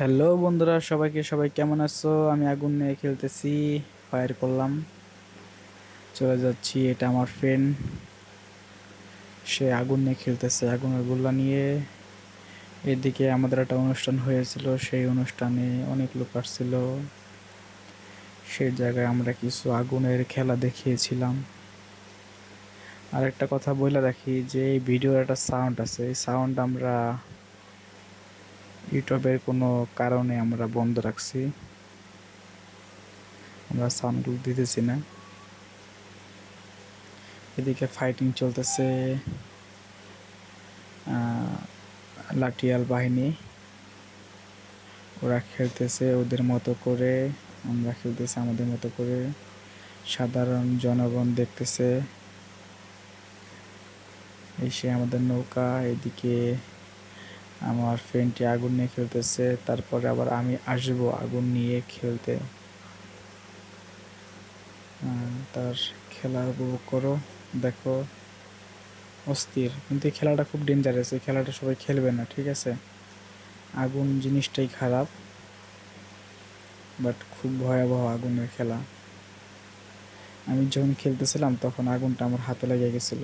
Hello বন্ধুরা, সবাইকে সবাই কেমন আছো? আমি আগুন নিয়ে খেলতেছি ফায়ার করলাম। চলে যাচ্ছি, এটা আমার ফ্রেন্ড সে আগুন নিয়ে খেলতেছে, আগুনের গোল্লা নিয়ে। এদিকে আমাদের একটা অনুষ্ঠান হয়েছিল, সেই অনুষ্ঠানে অনেক লোক আসছিল। সেই জায়গায় আমরা কিছু আগুনের খেলা দেখিয়েছিলাম। আর একটা কথা বলে রাখি যে, এই ভিডিওর একটা সাউন্ড আছে, এই সাউন্ড আমরা ইউটিউবের কোনো কারণে আমরা বন্ধ রাখছি। আমরা সাউন্ডগুলো দিতেছি না। এদিকে ফাইটিং চলতেছে। লাঠিয়াল বাহিনী। ওরা খেলতেছে ওদের মতো করে। আমরা খেলতেছি আমাদের মতো করে। সাধারণ জনগণ দেখতেছে। এসে আমাদের নৌকা এদিকে আমার ফ্রেন্ডটি আগুন নিয়ে খেলতেছে, তারপরে আবার আমি আসব আগুন নিয়ে খেলতে। তার খেলা উপভোগ করো, দেখো, অস্থির। কিন্তু এই খেলাটা খুব ডেঞ্জারাস এই খেলাটা সবাই খেলবে না, ঠিক আছে? আগুন জিনিসটাই খারাপ বাট খুব ভয়াবহ আগুনের খেলা। আমি যখন খেলতেছিলাম, তখন আগুনটা আমার হাতে লেগে গেছিল।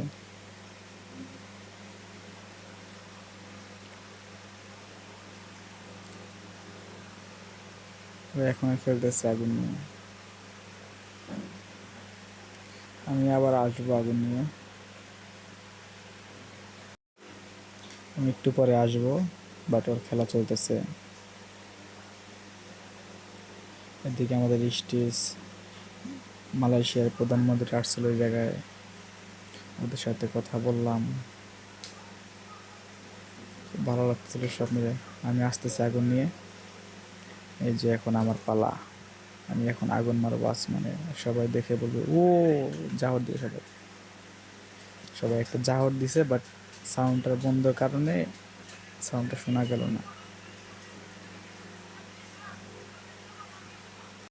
এখনও খেলতেছে আগুন নিয়ে। আমি আবার আসব আগুন নিয়ে। আমি একটু পরে আসব বাট ওর খেলা চলতেছে। এদিকে আমাদের স্টেজ মালয়েশিয়ার প্রধানমন্ত্রী আসছিল ওই জায়গায়। ওদের সাথে কথা বললাম। ভালো লাগছিল সব মিলে। আমি আসতেছি আগুন নিয়ে। এই যে এখন আমার পালা। আমি এখন আগুন মারবো আসমানে। সবাই দেখে বলবে, ও, জাহর দিয়ে সবাই। সবাই একটা জাহর দিছে বাট সাউন্ডটা বন্ধ কারণে সাউন্ডটা শোনা গেল না।